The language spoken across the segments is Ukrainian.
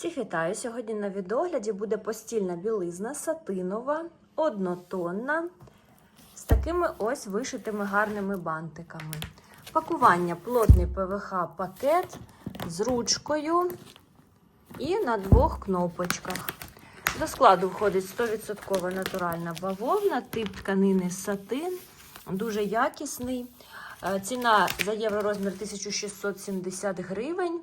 Всіх вітаю! Сьогодні на відогляді буде постільна білизна сатинова, однотонна, з такими ось вишитими гарними бантиками. Пакування плотний ПВХ пакет з ручкою і на двох кнопочках. До складу входить 100% натуральна бавовна, тип тканини сатин, дуже якісний. Е, Ціна за євророзмір 1670 гривень.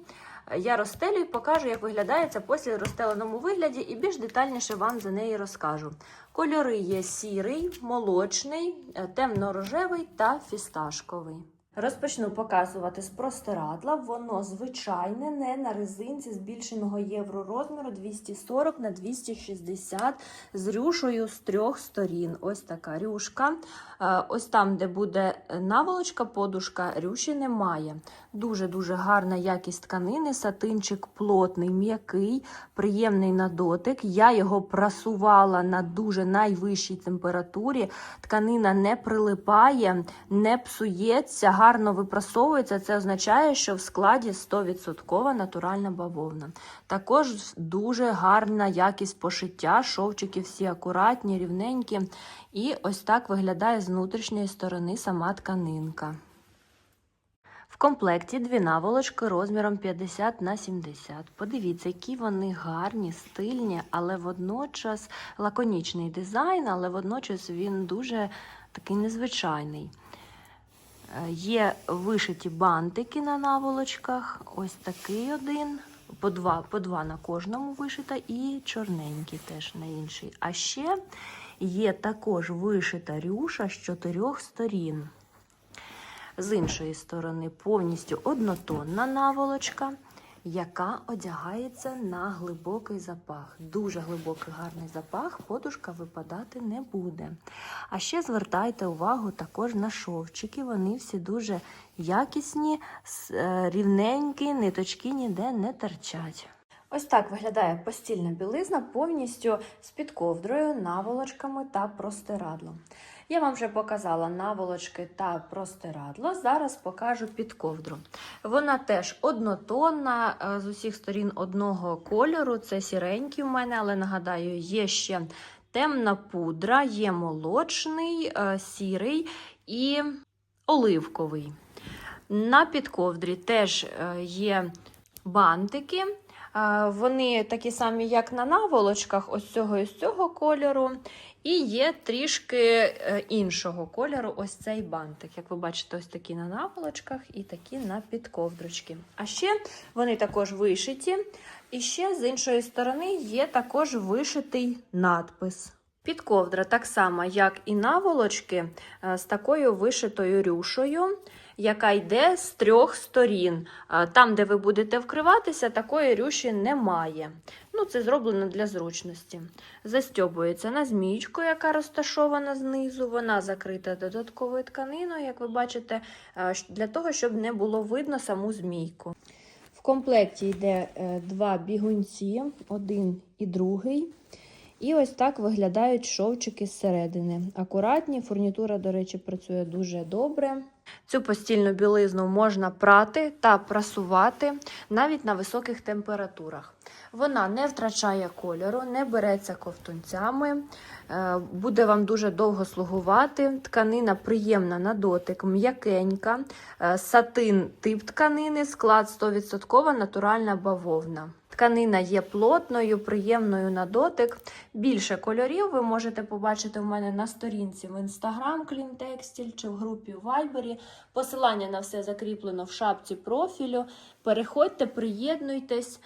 Я розстелю і покажу, як виглядає це в розстеленому вигляді, і більш детальніше вам за неї розкажу. Кольори є сірий, молочний, е, темно-рожевий та фісташковий. Розпочну показувати з простирадла. Воно звичайне, не на резинці збільшеного євророзміру 240 на 260 з рюшою з трьох сторін. Ось така рюшка. Е, Ось там, де буде наволочка, подушка, рюші немає. Дуже-дуже гарна якість тканини, сатинчик плотний, м'який, приємний на дотик. Я його прасувала на дуже найвищій температурі. Тканина не прилипає, не псується, гарно випрасовується. Це означає, що в складі 100% натуральна бавовна. Також дуже гарна якість пошиття, шовчики всі акуратні, рівненькі. І ось так виглядає з внутрішньої сторони сама тканинка. В комплекті дві наволочки розміром 50 на 70. Подивіться, які вони гарні, стильні, але водночас лаконічний дизайн, але водночас він дуже такий незвичайний. Є вишиті бантики на наволочках, ось такий один, по два, по два на кожному вишита, і чорненький теж на інший. А ще є також вишита рюша з чотирьох сторін. З іншої сторони повністю однотонна наволочка, яка одягається на глибокий запах. Дуже глибокий гарний запах, подушка випадати не буде. А ще звертайте увагу також на шовчики. Вони всі дуже якісні, е, рівненькі, ниточки ніде не торчать. Ось так виглядає постільна білизна повністю з під ковдрою, наволочками та простирадлом. Я вам вже показала наволочки та простирадло. Зараз покажу під ковдру. Вона теж однотонна, е, з усіх сторін одного кольору. Це сіренький в мене, але нагадаю, є ще темна пудра, є молочний, е, сірий і оливковий. На підковдрі теж е, є бантики. Вони такі самі, як на наволочках, ось цього і з цього кольору. І є трішки е, іншого кольору ось цей бантик. Як ви бачите, ось такі на наволочках і такі на підковдрочки. А ще вони також вишиті. І ще з іншої сторони є також вишитий надпис. Підковдра так само, як і наволочки, е, з такою вишитою рюшою, яка йде з трьох сторін. Там, де ви будете вкриватися, такої рюші немає. Ну, це зроблено для зручності. Застьобується на змійку, яка розташована знизу. Вона закрита додатковою тканиною, як ви бачите, для того, щоб не було видно саму змійку. В комплекті йде е, два бігунці, один і другий. І ось так виглядають шовчики зсередини. Акуратні, фурнітура, до речі, працює дуже добре. Цю постільну білизну можна прати та прасувати навіть на високих температурах. Вона не втрачає кольору, не береться ковтунцями, е, буде вам дуже довго слугувати. Тканина приємна на дотик, м'якенька, е, сатин тип тканини, склад 100% натуральна бавовна. Тканина є плотною, приємною на дотик. Більше кольорів ви можете побачити у мене на сторінці в Instagram Клінтекстіль чи в групі в Viber. Посилання на все закріплено в шапці профілю. Переходьте, приєднуйтесь.